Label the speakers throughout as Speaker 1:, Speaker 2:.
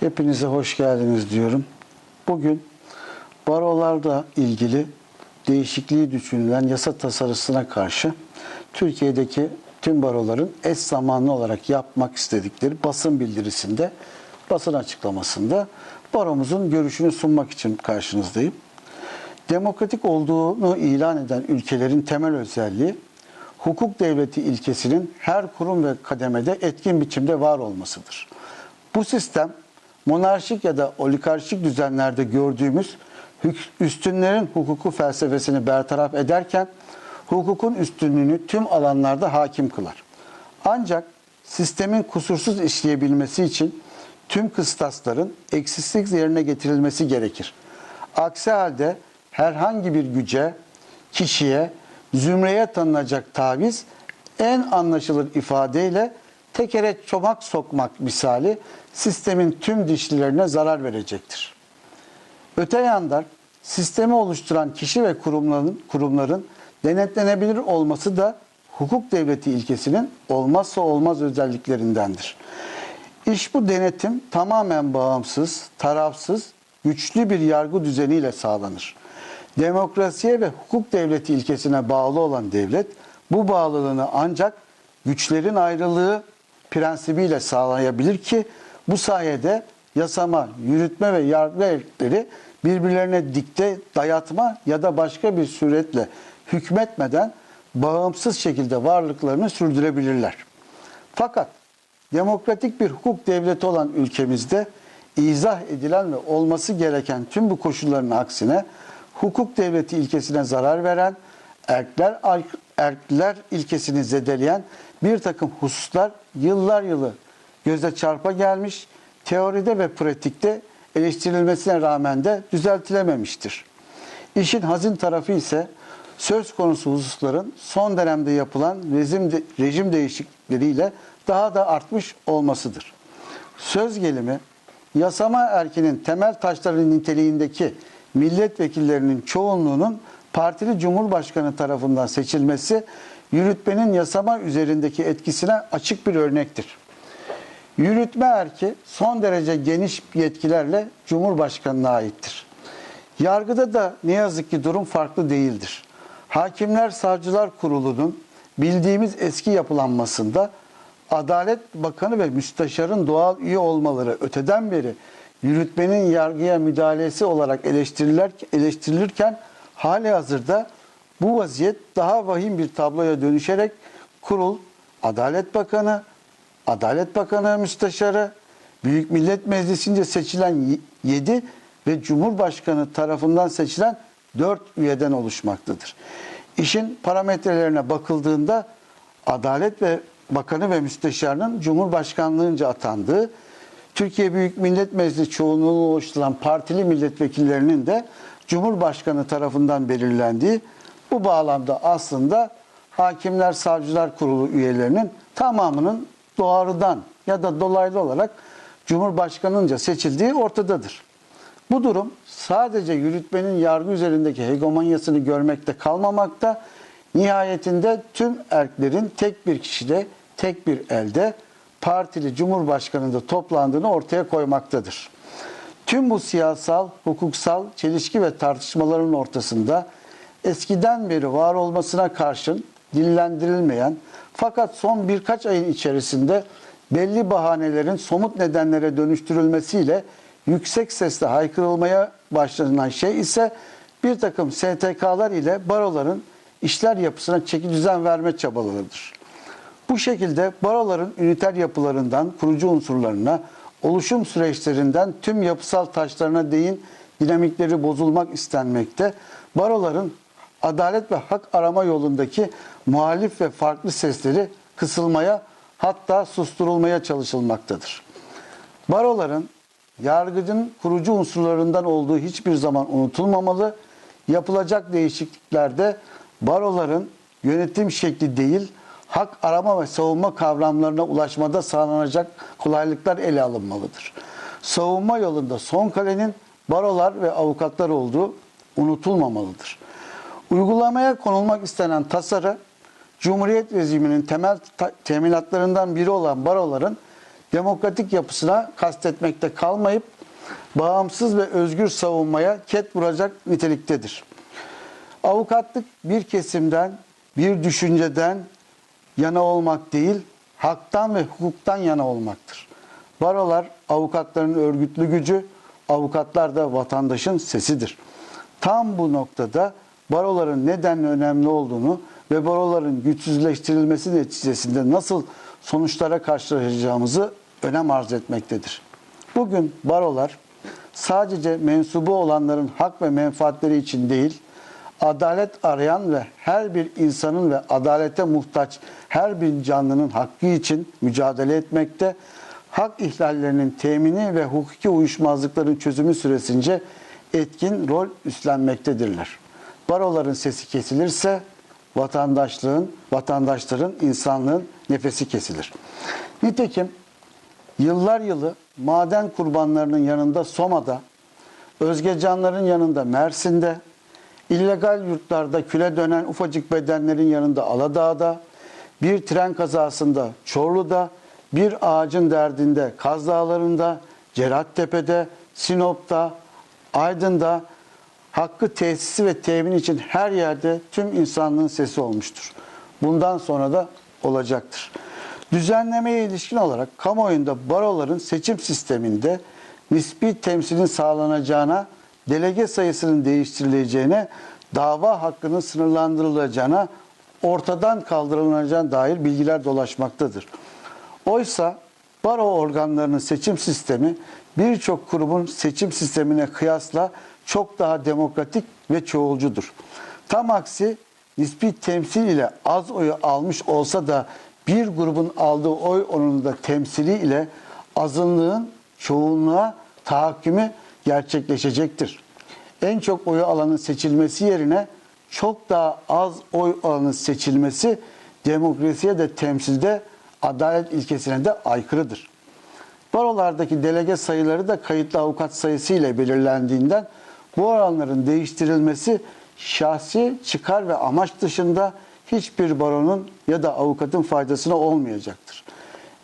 Speaker 1: Hepinize hoş geldiniz diyorum. Bugün barolarla ilgili değişikliği düşünülen yasa tasarısına karşı Türkiye'deki tüm baroların eş zamanlı olarak yapmak istedikleri basın bildirisinde, basın açıklamasında baromuzun görüşünü sunmak için karşınızdayım. Demokratik olduğunu ilan eden ülkelerin temel özelliği hukuk devleti ilkesinin her kurum ve kademede etkin biçimde var olmasıdır. Bu sistem monarşik ya da oligarşik düzenlerde gördüğümüz üstünlerin hukuku felsefesini bertaraf ederken hukukun üstünlüğünü tüm alanlarda hakim kılar. Ancak sistemin kusursuz işleyebilmesi için tüm kıstasların eksiksiz yerine getirilmesi gerekir. Aksi halde herhangi bir güce, kişiye, zümreye tanınacak taviz en anlaşılır ifadeyle tekere çomak sokmak misali sistemin tüm dişlilerine zarar verecektir. Öte yandan sistemi oluşturan kişi ve kurumların, kurumların denetlenebilir olması da hukuk devleti ilkesinin olmazsa olmaz özelliklerindendir. İş bu denetim tamamen bağımsız, tarafsız, güçlü bir yargı düzeniyle sağlanır. Demokrasiye ve hukuk devleti ilkesine bağlı olan devlet bu bağlılığını ancak güçlerin ayrılığı prensibiyle sağlayabilir ki bu sayede yasama, yürütme ve yargı erkleri birbirlerine dikte, dayatma ya da başka bir suretle hükmetmeden bağımsız şekilde varlıklarını sürdürebilirler. Fakat demokratik bir hukuk devleti olan ülkemizde izah edilen ve olması gereken tüm bu koşulların aksine hukuk devleti ilkesine zarar veren, erkler, erkler ilkesini zedeleyen bir takım hususlar yıllar yılı göze çarpa gelmiş, teoride ve pratikte eleştirilmesine rağmen de düzeltilememiştir. İşin hazin tarafı ise söz konusu hususların son dönemde yapılan rejim, de, rejim değişiklikleriyle daha da artmış olmasıdır. Söz gelimi yasama erkinin temel taşları niteliğindeki milletvekillerinin çoğunluğunun partili cumhurbaşkanı tarafından seçilmesi yürütmenin yasama üzerindeki etkisine açık bir örnektir. Yürütme erki son derece geniş yetkilerle Cumhurbaşkanı'na aittir. Yargıda da ne yazık ki durum farklı değildir. Hakimler Savcılar Kurulu'nun bildiğimiz eski yapılanmasında Adalet Bakanı ve Müsteşarın doğal üye olmaları öteden beri yürütmenin yargıya müdahalesi olarak eleştirilir, eleştirilirken hali hazırda bu vaziyet daha vahim bir tabloya dönüşerek kurul, Adalet Bakanı, Adalet Bakanı Müsteşarı, Büyük Millet Meclisi'nce seçilen 7 ve Cumhurbaşkanı tarafından seçilen 4 üyeden oluşmaktadır. İşin parametrelerine bakıldığında Adalet ve Bakanı ve Müsteşarının Cumhurbaşkanlığınca atandığı, Türkiye Büyük Millet Meclisi çoğunluğunu oluşturan partili milletvekillerinin de Cumhurbaşkanı tarafından belirlendiği bu bağlamda aslında Hakimler Savcılar Kurulu üyelerinin tamamının doğrudan ya da dolaylı olarak Cumhurbaşkanınca seçildiği ortadadır. Bu durum sadece yürütmenin yargı üzerindeki hegemonyasını görmekte kalmamakta, nihayetinde tüm erklerin tek bir kişide, tek bir elde partili cumhurbaşkanında toplandığını ortaya koymaktadır. Tüm bu siyasal, hukuksal çelişki ve tartışmaların ortasında eskiden beri var olmasına karşın dillendirilmeyen fakat son birkaç ayın içerisinde belli bahanelerin somut nedenlere dönüştürülmesiyle yüksek sesle haykırılmaya başlanan şey ise bir takım STK'lar ile baroların işler yapısına çeki düzen verme çabalarıdır. Bu şekilde baroların üniter yapılarından kurucu unsurlarına, oluşum süreçlerinden tüm yapısal taşlarına değin dinamikleri bozulmak istenmekte. Baroların adalet ve hak arama yolundaki muhalif ve farklı sesleri kısılmaya hatta susturulmaya çalışılmaktadır. Baroların yargıcın kurucu unsurlarından olduğu hiçbir zaman unutulmamalı. Yapılacak değişikliklerde baroların yönetim şekli değil, hak arama ve savunma kavramlarına ulaşmada sağlanacak kolaylıklar ele alınmalıdır. Savunma yolunda son kalenin barolar ve avukatlar olduğu unutulmamalıdır. Uygulamaya konulmak istenen tasarı, Cumhuriyet rejiminin temel teminatlarından biri olan baroların demokratik yapısına kastetmekte kalmayıp bağımsız ve özgür savunmaya ket vuracak niteliktedir. Avukatlık bir kesimden, bir düşünceden yana olmak değil, haktan ve hukuktan yana olmaktır. Barolar avukatların örgütlü gücü, avukatlar da vatandaşın sesidir. Tam bu noktada baroların neden önemli olduğunu ve baroların güçsüzleştirilmesi neticesinde nasıl sonuçlara karşılaşacağımızı önem arz etmektedir. Bugün barolar sadece mensubu olanların hak ve menfaatleri için değil, adalet arayan ve her bir insanın ve adalete muhtaç her bir canlının hakkı için mücadele etmekte, hak ihlallerinin temini ve hukuki uyuşmazlıkların çözümü süresince etkin rol üstlenmektedirler. Baroların sesi kesilirse vatandaşlığın, vatandaşların, insanlığın nefesi kesilir. Nitekim yıllar yılı maden kurbanlarının yanında Soma'da, Özgecanların yanında Mersin'de, illegal yurtlarda küle dönen ufacık bedenlerin yanında Aladağ'da, bir tren kazasında Çorlu'da, bir ağacın derdinde Kaz Dağları'nda, Cerattepe'de, Sinop'ta, Aydın'da hakkı tesisi ve temin için her yerde tüm insanlığın sesi olmuştur. Bundan sonra da olacaktır. Düzenlemeye ilişkin olarak kamuoyunda baroların seçim sisteminde nispi temsilin sağlanacağına, delege sayısının değiştirileceğine, dava hakkının sınırlandırılacağına, ortadan kaldırılacağına dair bilgiler dolaşmaktadır. Oysa baro organlarının seçim sistemi birçok kurumun seçim sistemine kıyasla çok daha demokratik ve çoğulcudur. Tam aksi nispi temsil ile az oyu almış olsa da bir grubun aldığı oy oranında temsili ile azınlığın çoğunluğa tahakkümü gerçekleşecektir. En çok oyu alanın seçilmesi yerine çok daha az oy alanın seçilmesi demokrasiye de temsilde adalet ilkesine de aykırıdır. Barolardaki delege sayıları da kayıtlı avukat sayısı ile belirlendiğinden bu oranların değiştirilmesi şahsi çıkar ve amaç dışında hiçbir baronun ya da avukatın faydasına olmayacaktır.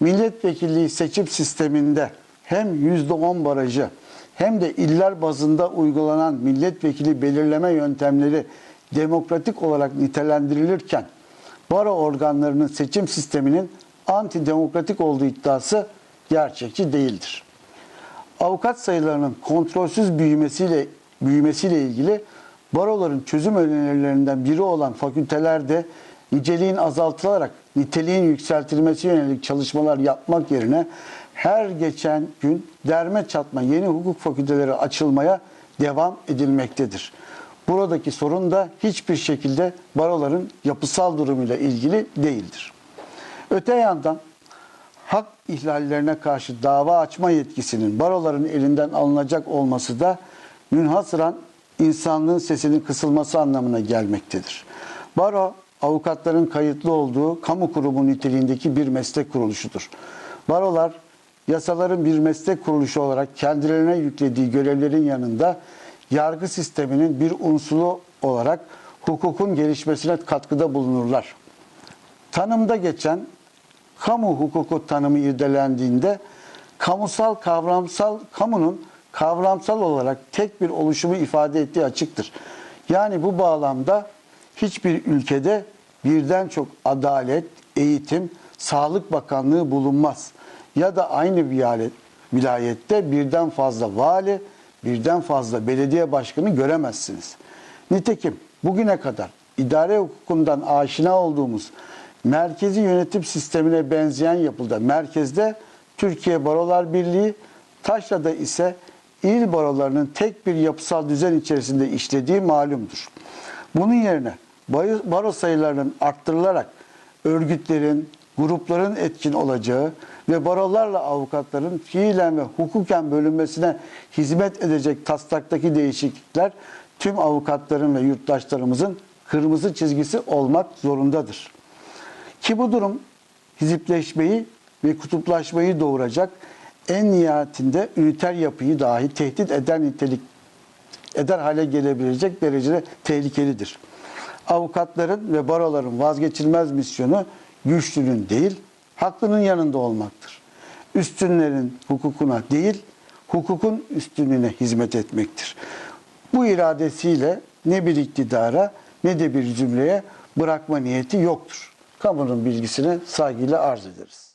Speaker 1: Milletvekilliği seçim sisteminde hem %10 barajı hem de iller bazında uygulanan milletvekili belirleme yöntemleri demokratik olarak nitelendirilirken baro organlarının seçim sisteminin antidemokratik olduğu iddiası gerçekçi değildir. Avukat sayılarının kontrolsüz büyümesiyle büyümesiyle ilgili baroların çözüm önerilerinden biri olan fakültelerde niceliğin azaltılarak niteliğin yükseltilmesi yönelik çalışmalar yapmak yerine her geçen gün derme çatma yeni hukuk fakülteleri açılmaya devam edilmektedir. Buradaki sorun da hiçbir şekilde baroların yapısal durumuyla ilgili değildir. Öte yandan hak ihlallerine karşı dava açma yetkisinin baroların elinden alınacak olması da münhasıran insanlığın sesinin kısılması anlamına gelmektedir. Baro, avukatların kayıtlı olduğu kamu kurumu niteliğindeki bir meslek kuruluşudur. Barolar, yasaların bir meslek kuruluşu olarak kendilerine yüklediği görevlerin yanında yargı sisteminin bir unsuru olarak hukukun gelişmesine katkıda bulunurlar. Tanımda geçen kamu hukuku tanımı irdelendiğinde kamusal kavramsal kamunun kavramsal olarak tek bir oluşumu ifade ettiği açıktır. Yani bu bağlamda hiçbir ülkede birden çok adalet, eğitim, sağlık bakanlığı bulunmaz. Ya da aynı vilayette birden fazla vali, birden fazla belediye başkanı göremezsiniz. Nitekim bugüne kadar idare hukukundan aşina olduğumuz merkezi yönetim sistemine benzeyen yapıda merkezde Türkiye Barolar Birliği, Taşra'da ise il barolarının tek bir yapısal düzen içerisinde işlediği malumdur. Bunun yerine baro sayılarının arttırılarak örgütlerin, grupların etkin olacağı ve barolarla avukatların fiilen ve hukuken bölünmesine hizmet edecek taslaktaki değişiklikler tüm avukatların ve yurttaşlarımızın kırmızı çizgisi olmak zorundadır. Ki bu durum hizipleşmeyi ve kutuplaşmayı doğuracak en nihayetinde üniter yapıyı dahi tehdit eder nitelik eder hale gelebilecek derecede tehlikelidir. Avukatların ve baroların vazgeçilmez misyonu güçlünün değil, haklının yanında olmaktır. üstünlerin hukukuna değil, hukukun üstünlüğüne hizmet etmektir. Bu iradesiyle ne bir iktidara ne de bir cümleye bırakma niyeti yoktur. Kamunun bilgisine saygıyla arz ederiz.